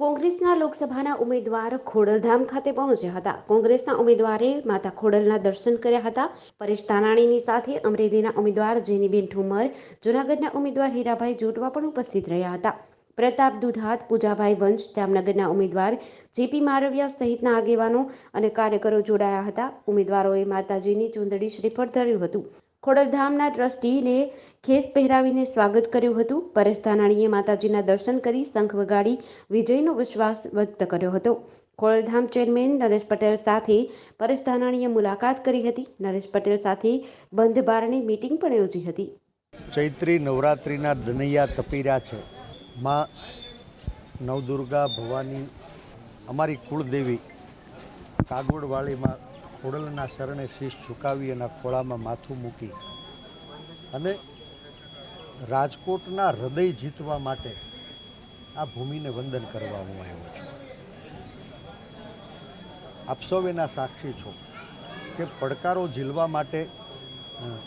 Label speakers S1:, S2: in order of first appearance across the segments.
S1: કોંગ્રેસના લોકસભાના ઉમેદવાર ખોડલધામ ખાતે પહોંચ્યા હતા. કોંગ્રેસના ઉમેદવારે માતા ખોડલના દર્શન કર્યા હતા. પરેશ તાનાણીની સાથે અમરેલીના ઉમેદવાર જેનીબેન ઠુમર, જૂનાગઢના ઉમેદવાર હીરાભાઈ જોટવા પણ ઉપસ્થિત રહ્યા હતા. પ્રતાપ દુધાત, પૂજાભાઈ વંશ, જામનગરના ઉમેદવાર જેપી મારવિયા સહિતના આગેવાનો અને કાર્યકરો જોડાયા હતા. ઉમેદવારોએ માતાજીની ચૂંદડી શ્રીફળ ધર્યું હતું. ખોડલધામના ટ્રસ્ટીને ખેસ પહેરાવીને સ્વાગત કર્યું હતું. પરેશ ધાનાણીએ માતાજીના દર્શન કરી શંખ વગાડી વિજયનો વિશ્વાસ વ્યક્ત કર્યો હતો. ખોડલધામ ચેરમેન નરેશ પટેલ સાથે પરેશ ધાનાણીએ મુલાકાત કરી હતી. નરેશ પટેલ સાથે બંધ બારણી મીટિંગ પણ યોજી હતી.
S2: ચૈત્રી નવરાત્રિના દનૈયા તપીરા છે. માં નવદુર્ગા ભવાની અમારી કુળદેવી કાગવડવાળીમાં ખોડલના શરણે શીશ ઝુકાવી એના ખોળામાં માથું મૂકી. અને રાજકોટના હૃદય જીતવા માટે આ ભૂમિને વંદન કરવા હું આવ્યો છું. આપ સૌ એના સાક્ષી છો કે પડકારો ઝીલવા માટે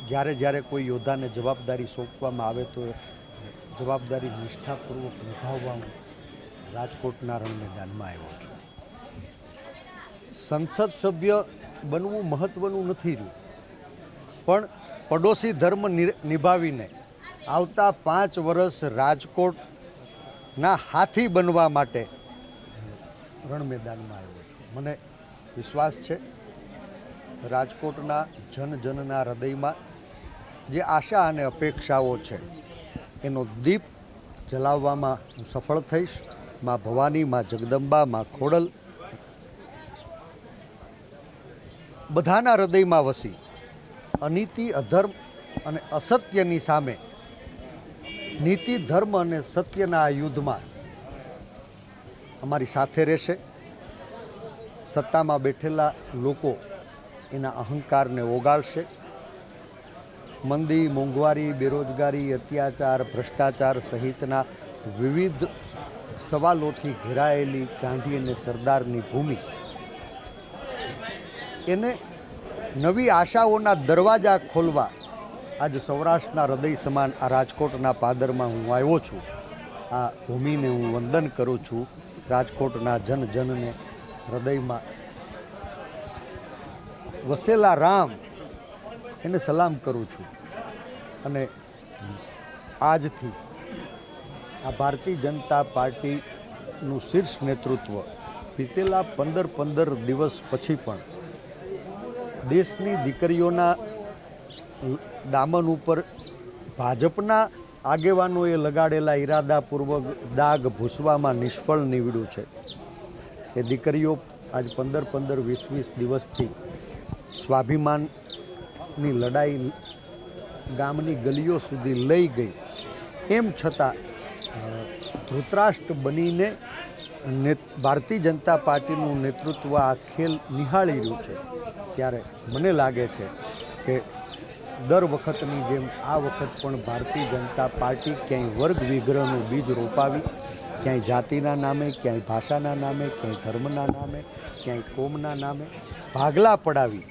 S2: જ્યારે જ્યારે કોઈ યોદ્ધાને જવાબદારી સોંપવામાં આવે તો જવાબદારી નિષ્ઠાપૂર્વક નિભાવવા હું રાજકોટના રણ મેદાનમાં આવ્યો છું. સંસદ સભ્ય બનવું મહત્ત્વનું નથી રહ્યું. પણ પડોશી ધર્મ નિભાવીને આવતા પાંચ વર્ષ રાજકોટના હાથી બનવા માટે રણ મેદાનમાં આવ્યો મને વિશ્વાસ છે રાજકોટના જન જનના હૃદયમાં જે આશા અને અપેક્ષાઓ છે એનો દીપ જલાવવામાં હું સફળ થઈશ. માં ભવાની, માં જગદંબા, માં ખોડલ બધાના હૃદયમાં વસી. અનીતિ, અધર્મ અને અસત્યની સામે. નીતિ, ધર્મ અને સત્યના આ યુદ્ધમાં અમારી સાથે રહેશે. સત્તામાં બેઠેલા લોકો એના અહંકારને ઓગાળશે. મંદી, મોંઘવારી, બેરોજગારી, અત્યાચાર, ભ્રષ્ટાચાર સહિતના વિવિધ સવાલોથી ઘેરાયેલી ગાંધી અને સરદારની ભૂમિ એને નવી આશાઓના દરવાજા ખોલવા આજ સૌરાષ્ટ્રના હૃદય સમાન આ રાજકોટના પાદરમાં હું આવ્યો છું. આ ભૂમિને હું વંદન કરું છું રાજકોટના જન જનને હૃદયમાં. વસેલા રામ, એને સલામ કરું છું. અને આજથી આ ભારતીય જનતા પાર્ટીનું શીર્ષ નેતૃત્વ વીતેલા પંદર પંદર દિવસ પછી પણ દેશની દીકરીઓના દામન ઉપર ભાજપના આગેવાનોએ લગાડેલા ઈરાદાપૂર્વક દાગ ભૂસવામાં નિષ્ફળ નીવડ્યું છે. એ દીકરીઓ આજ પંદર પંદર વીસ વીસ દિવસથી સ્વાભિમાનની લડાઈ ગામની ગલીઓ સુધી લઈ ગઈ. એમ છતાં ધૃતરાષ્ટ્ર બનીને ને ભારતીય જનતા પાર્ટીનું નેતૃત્વ આ ખેલ નિહાળી રહ્યું છે. ત્યારે મને લાગે છે કે દર વખતની જેમ આ વખત પણ ભારતીય જનતા પાર્ટી ક્યાંય વર્ગ વિગ્રહનું બીજ રોપાવી, ક્યાંય જાતિના નામે, ક્યાંય ભાષાના નામે, ક્યાંય ધર્મના નામે, ક્યાંય કોમના નામે ભાગલા પડાવી.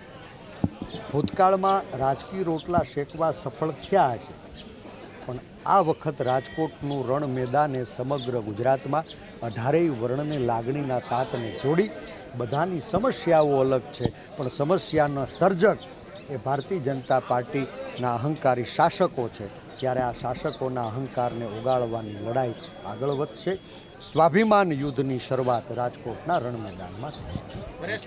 S2: ભૂતકાળમાં રાજકીય રોટલા શેકવા સફળ થયા પણ આ વખત રાજકોટનું રણ મેદાન સમગ્ર ગુજરાતમાં અઢારેય વર્ણને લાગણીના તાતને જોડી બધાની સમસ્યાઓ અલગ છે. પણ સમસ્યાના સર્જક એ ભારતીય જનતા પાર્ટીના અહંકારી શાસકો છે. ત્યારે આ શાસકોના અહંકારને ઓગાળવાની લડાઈ આગળ વધશે. સ્વાભિમાન યુદ્ધની શરૂઆત રાજકોટના રણ મેદાનમાં થશે